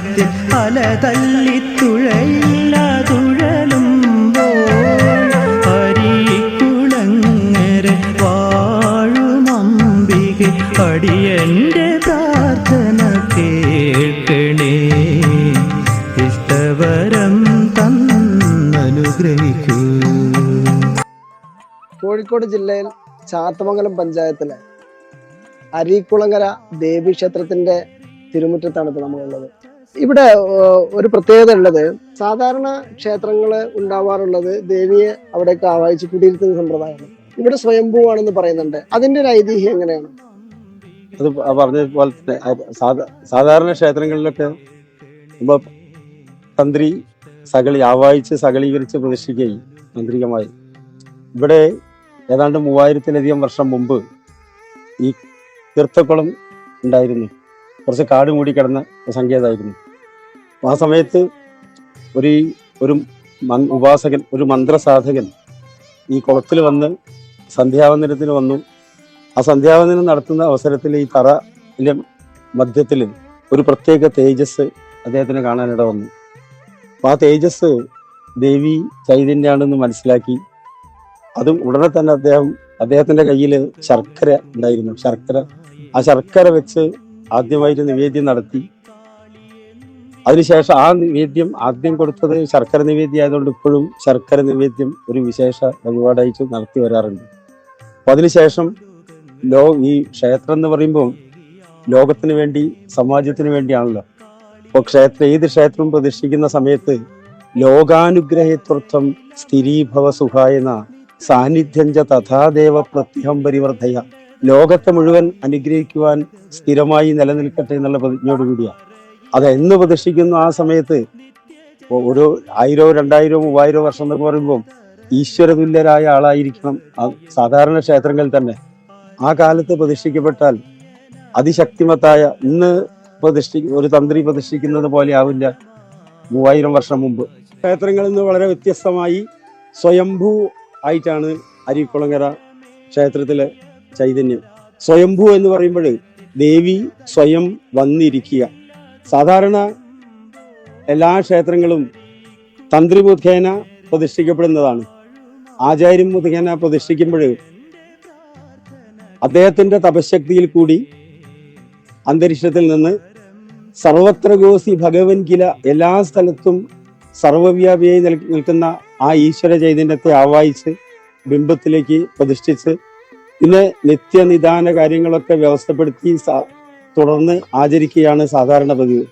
സ്നേഹത്തിൽ പല തല്ലി തുഴയില്ല തുഴലുമ്പോൾ അരിക്കുളങ്ങരെ വാഴുമമ്പിക അടിയന്റെ പ്രാർത്ഥന കേൾക്കണേ. ഇഷ്ടവരം തന്നനുഗ്രഹിക്കൂ. കോഴിക്കോട് ജില്ലയിൽ ചാത്തമംഗലം പഞ്ചായത്തിലെ അരീക്കുളങ്ങര ദേവീക്ഷേത്രത്തിന്റെ തിരുമുറ്റത്താണ് ഇപ്പൊ നമ്മളുള്ളത്. ഇവിടെ ഒരു പ്രത്യേകത ഉള്ളത് സാധാരണ ക്ഷേത്രങ്ങൾ ഉണ്ടാവാറുള്ളത് ദേവിയെ അവിടേക്ക് ആവാഹിച്ച് കുടിയിരുത്തുന്ന സമ്പ്രദായമാണ്. ഇവിടെ സ്വയംഭൂവാണെന്ന് പറയുന്നുണ്ട്. അതിന്റെ ഒരു ഐതിഹ്യം എങ്ങനെയാണ്? അത് പറഞ്ഞ പോലെ തന്നെ സാധാരണ ക്ഷേത്രങ്ങളിലൊക്കെ നമ്മൾ തന്ത്രി സകളി ആവാഹിച്ച് സകളീകരിച്ച് പ്രതിഷ്ഠിക്കുകയും തന്ത്രികമായി. ഇവിടെ ഏതാണ്ട് മൂവായിരത്തിലധികം വർഷം മുമ്പ് ഈ തീർത്ഥക്കുളം ഉണ്ടായിരുന്നു. കുറച്ച് കാട് കൂടി കിടന്ന സംഗീതമായിരുന്നു ആ സമയത്ത് ഒരു ഒരു ഉപാസകൻ ഒരു മന്ത്രസാധകൻ ഈ കുളത്തിൽ വന്ന് സന്ധ്യാവന്ദനത്തിന് വന്നു. ആ സന്ധ്യാവന്ദനം നടത്തുന്ന അവസരത്തിൽ ഈ തറയിലെ മധ്യത്തിൽ ഒരു പ്രത്യേക തേജസ് അദ്ദേഹത്തിന് കാണാനിട വന്നു. അപ്പോൾ ആ തേജസ് ദേവി ചൈതന്യാണെന്ന് മനസ്സിലാക്കി. അതും ഉടനെ തന്നെ അദ്ദേഹം അദ്ദേഹത്തിന്റെ കയ്യിൽ ശർക്കര ഉണ്ടായിരുന്നു. ശർക്കര ആ ശർക്കര വെച്ച് ആദ്യമായിട്ട് നിവേദ്യം നടത്തി. അതിനുശേഷം ആ നിവേദ്യം ആദ്യം കൊടുത്തത് ശർക്കര നിവേദ്യം ആയതുകൊണ്ട് ഇപ്പോഴും ശർക്കര നിവേദ്യം ഒരു വിശേഷ വഴിപാടായിട്ട് നടത്തി വരാറുണ്ട്. അപ്പൊ അതിനുശേഷം ലോ ഈ ക്ഷേത്രം എന്ന് പറയുമ്പോൾ ലോകത്തിന് വേണ്ടി സമാജത്തിന് വേണ്ടിയാണല്ലോ. അപ്പോൾ ക്ഷേത്രം ഏത് ക്ഷേത്രം പ്രതിഷ്ഠിക്കുന്ന സമയത്ത് ലോകാനുഗ്രഹത്വർത്ഥം സ്ഥിരീഭവ സുഖായന സാന്നിധ്യം ച തഥാദേവ പ്രത്യഹം പരിവർദ്ധയ ലോകത്തെ മുഴുവൻ അനുഗ്രഹിക്കുവാൻ സ്ഥിരമായി നിലനിൽക്കട്ടെ എന്നുള്ള പ്രതിജ്ഞയോടുകൂടിയാണ് അത് എന്ന് പ്രതിഷ്ഠിക്കുന്നു ആ സമയത്ത് ഒരു ആയിരോ രണ്ടായിരോ മൂവായിരോ വർഷം എന്നൊക്കെ പറയുമ്പോൾ ഈശ്വരതുല്യരായ ആളായിരിക്കണം സാധാരണ ക്ഷേത്രങ്ങളിൽ തന്നെ. ആ കാലത്ത് പ്രതിഷ്ഠിക്കപ്പെട്ടാൽ അതിശക്തിമത്തായ ഇന്ന് പ്രതിഷ്ഠി ഒരു തന്ത്രി പ്രതിഷ്ഠിക്കുന്നത് പോലെ ആവില്ല മൂവായിരം വർഷം മുമ്പ്. ക്ഷേത്രങ്ങളിൽ നിന്ന് വളരെ വ്യത്യസ്തമായി സ്വയംഭൂ ആയിട്ടാണ് അരിക്കുളങ്ങര ക്ഷേത്രത്തിലെ ചൈതന്യം. സ്വയംഭൂ എന്ന് പറയുമ്പോൾ ദേവി സ്വയം വന്നിരിക്കുക. സാധാരണ എല്ലാ ക്ഷേത്രങ്ങളും തന്ത്രി മുഖേന പ്രതിഷ്ഠിക്കപ്പെടുന്നതാണ്. ആചാര്യം മുഖേന പ്രതിഷ്ഠിക്കുമ്പോൾ അദ്ദേഹത്തിന്റെ തപശക്തിയിൽ കൂടി അന്തരീക്ഷത്തിൽ നിന്ന് സർവത്ര ഗോസി ഭഗവൻ കില എല്ലാ സ്ഥലത്തും സർവവ്യാപിയായി നിൽ- നിൽക്കുന്ന ആ ഈശ്വര ചൈതന്യത്തെ ആവാഹിച്ച് ബിംബത്തിലേക്ക് പ്രതിഷ്ഠിച്ച് പിന്നെ നിത്യനിദാന കാര്യങ്ങളൊക്കെ വ്യവസ്ഥപ്പെടുത്തി തുടർന്ന് ആചരിക്കുകയാണ് സാധാരണ പതിവ്.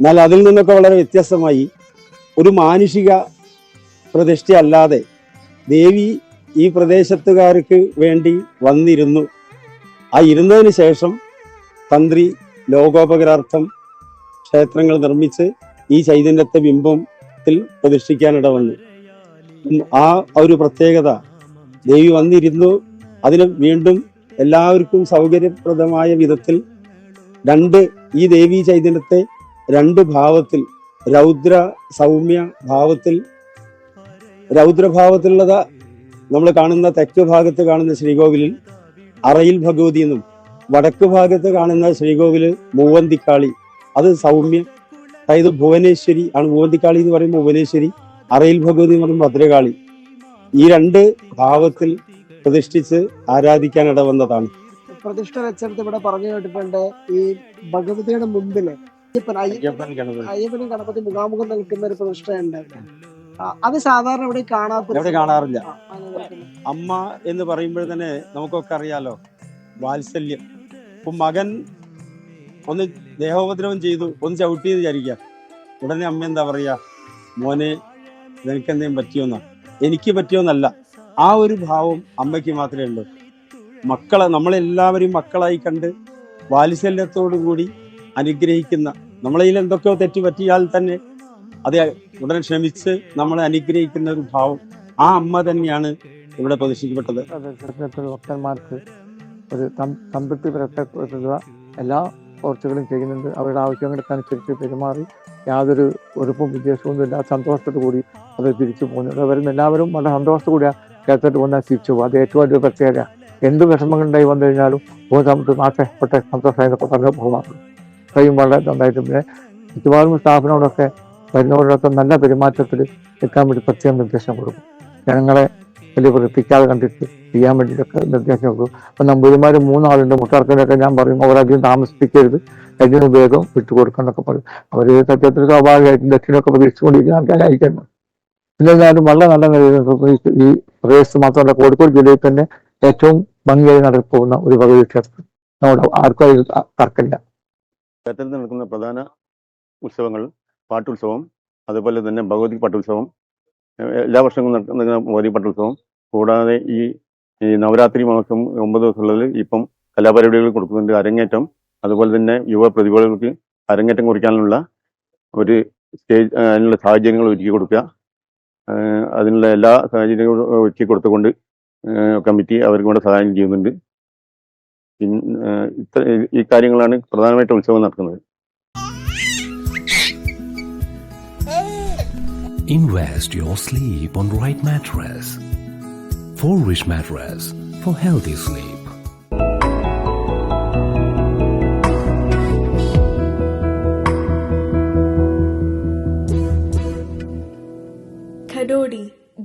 എന്നാൽ അതിൽ നിന്നൊക്കെ വളരെ വ്യത്യസ്തമായി ഒരു മാനുഷിക പ്രതിഷ്ഠ അല്ലാതെ ദേവി ഈ പ്രദേശത്തുകാർക്ക് വേണ്ടി വന്നിരുന്നു. ആ ഇരുന്നതിന് ശേഷം തന്ത്രി ലോകോപകരാർത്ഥം ക്ഷേത്രങ്ങൾ നിർമ്മിച്ച് ഈ ചൈതന്യത്തെ ബിംബത്തിൽ പ്രതിഷ്ഠിക്കാനിട വന്നു ആ ഒരു പ്രത്യേകത ദേവി വന്നിരുന്നു അതിന് വീണ്ടും എല്ലാവർക്കും സൗകര്യപ്രദമായ വിധത്തിൽ രണ്ട് ഈ ദേവീ ചൈതന്യത്തെ രണ്ട് ഭാവത്തിൽ രൗദ്ര സൗമ്യ ഭാവത്തിൽ രൗദ്രഭാവത്തിലുള്ളത് നമ്മൾ കാണുന്ന തെക്ക് ഭാഗത്ത് കാണുന്ന ശ്രീകോവിലിൽ അറയിൽ ഭഗവതി എന്നും വടക്ക് ഭാഗത്ത് കാണുന്ന ശ്രീകോവിൽ മൂവന്തിക്കാളി. അത് സൗമ്യ അതായത് ഭുവനേശ്വരി ആണ് മൂവന്തിക്കാളി എന്ന് പറയുമ്പോൾ ഭുവനേശ്വരി അറയിൽ ഭഗവതി എന്ന് പറയുമ്പോൾ ഭദ്രകാളി. ഈ രണ്ട് ഭാവത്തിൽ പ്രതിഷ്ഠിച്ച് ആരാധിക്കാൻ ഇടവന്നതാണ്. പ്രതിഷ്ഠ വെച്ചെടുത്ത് ഇവിടെ പറഞ്ഞു കേട്ടിട്ടുണ്ട്. ഈ ഭഗവതിയുടെ മുമ്പിൽ അയ്യപ്പനും ഗണപതി മുഖാമുഖം നിൽക്കുന്ന ഒരു പ്രതിഷ്ഠയുണ്ട്. അത് സാധാരണ ഇവിടെ കാണാത്ത കാണാറില്ല. അമ്മ എന്ന് പറയുമ്പോൾ തന്നെ നമുക്കൊക്കെ അറിയാലോ വാത്സല്യം. ഇപ്പൊ മകൻ ഒന്ന് ദേഹോപദ്രവം ചെയ്തു ഒന്ന് ചവിട്ടി എന്ന് വിചാരിക്കുക. ഉടനെ അമ്മ എന്താ പറയാ മോനെ നിനക്ക് എന്തെങ്കിലും പറ്റിയോന്നാ? എനിക്ക് പറ്റിയോന്നല്ല. ആ ഒരു ഭാവം അമ്മയ്ക്ക് മാത്രമേ ഉള്ളൂ. മക്കളെ നമ്മളെല്ലാവരും മക്കളായി കണ്ട് വാത്സല്യത്തോടു കൂടി അനുഗ്രഹിക്കുന്ന നമ്മളതിൽ എന്തൊക്കെയോ തെറ്റ് പറ്റിയാൽ തന്നെ അത് ഉടനെ ക്ഷമിച്ച് നമ്മളെ അനുഗ്രഹിക്കുന്ന ഒരു ഭാവം ആ അമ്മ തന്നെയാണ് ഇവിടെ ദർശനത്തിൽ ഭക്തന്മാർക്ക് ഒരു സംതൃപ്തി പുരട്ടുക എല്ലാ പ്രവർത്തികളും ചെയ്യുന്നുണ്ട്. അവരുടെ ആവശ്യങ്ങൾക്കനുസരിച്ച് പെരുമാറി യാതൊരു ഉറപ്പും വിദ്വേഷവും ഇല്ലാത്ത സന്തോഷത്തോടു കൂടി അവർ തിരിച്ചു പോകുന്നു. അവരും എല്ലാവരും വളരെ സന്തോഷത്തോടു കൂടി ക്ഷേത്രത്തിൽ വന്നാൽ തിരിച്ചു പോകും അത് ഏറ്റവും വലിയ പ്രത്യേകത എന്ത് വിഷമങ്ങളുണ്ടായി വന്നു കഴിഞ്ഞാലും സമയത്ത് നാട്ടെ പൊട്ടെ സന്തോഷമായി എന്നൊക്കെ പറഞ്ഞു പോകാറുണ്ട് കഴിയും വളരെ നന്നായിട്ട് പിന്നെ മിക്കവാറും സ്റ്റാഫിനോടൊക്കെ വരുന്നവരോടൊക്കെ നല്ല പെരുമാറ്റത്തിൽ നിൽക്കാൻ വേണ്ടി പ്രത്യേകം നിർദ്ദേശം കൊടുക്കും. ജനങ്ങളെ വലിയ വൃത്തിക്കാതെ കണ്ടിട്ട് ചെയ്യാൻ വേണ്ടിയിട്ടൊക്കെ നിർദ്ദേശം കൊടുക്കും. അപ്പം നമ്പൂരിമാർ മൂന്നാളുണ്ട് മുട്ടാർക്കനൊക്കെ ഞാൻ പറയും അവരധികം താമസിപ്പിക്കരുത് അതിന് വേഗം വിട്ടുകൊടുക്കണം എന്നൊക്കെ പറയും. അവർ സത്യത്തിൽ സ്വാഭാവികമായിട്ടും ദക്ഷിണമൊക്കെ പ്രതീക്ഷിച്ചുകൊണ്ടിരിക്കുന്ന ആൾക്കാരായിരിക്കണം. ഞാനും വളരെ നല്ല നിലയിൽ ഈ- പ്രദേശത്ത് മാത്രമല്ല കോഴിക്കോട് ജില്ലയിൽ തന്നെ ഏറ്റവും ഭംഗിയായി നടക്കുന്ന ഒരു ഭഗവതി ക്ഷേത്രം. നമ്മുടെ ആർക്കും അതിൽ തർക്കമില്ല. ക്ഷേത്രത്തിൽ നടക്കുന്ന പ്രധാന ഉത്സവങ്ങൾ പാട്ടുത്സവം അതുപോലെ തന്നെ ഭഗവതി പാട്ടുത്സവം എല്ലാ വർഷവും നടക്കുന്ന ഭഗവതി പാട്ടുത്സവം കൂടാതെ ഈ ഈ നവരാത്രി മാസം ഒമ്പത് ദിവസങ്ങളിൽ ഇപ്പം കലാപരിപാടികൾ കൊടുക്കുന്നുണ്ട് അരങ്ങേറ്റം അതുപോലെ തന്നെ യുവ പ്രതിഭകൾക്ക് അരങ്ങേറ്റം കുറിക്കാനുള്ള ഒരു സ്റ്റേജ് അതിനുള്ള സാഹചര്യങ്ങൾ ഒരുക്കി കൊടുക്കുക. അതിനുള്ള എല്ലാ സാഹചര്യങ്ങളും ഒരുക്കി കൊടുത്തുകൊണ്ട് കമ്മിറ്റി അവർക്ക് കൂടെ സഹായം ചെയ്യുന്നുണ്ട് ഇത്ര ഈ കാര്യങ്ങളാണ് പ്രധാനമായിട്ട് ഉത്സവം നടക്കുന്നത് Invest your sleep on right mattress. For rich mattress for healthy sleep.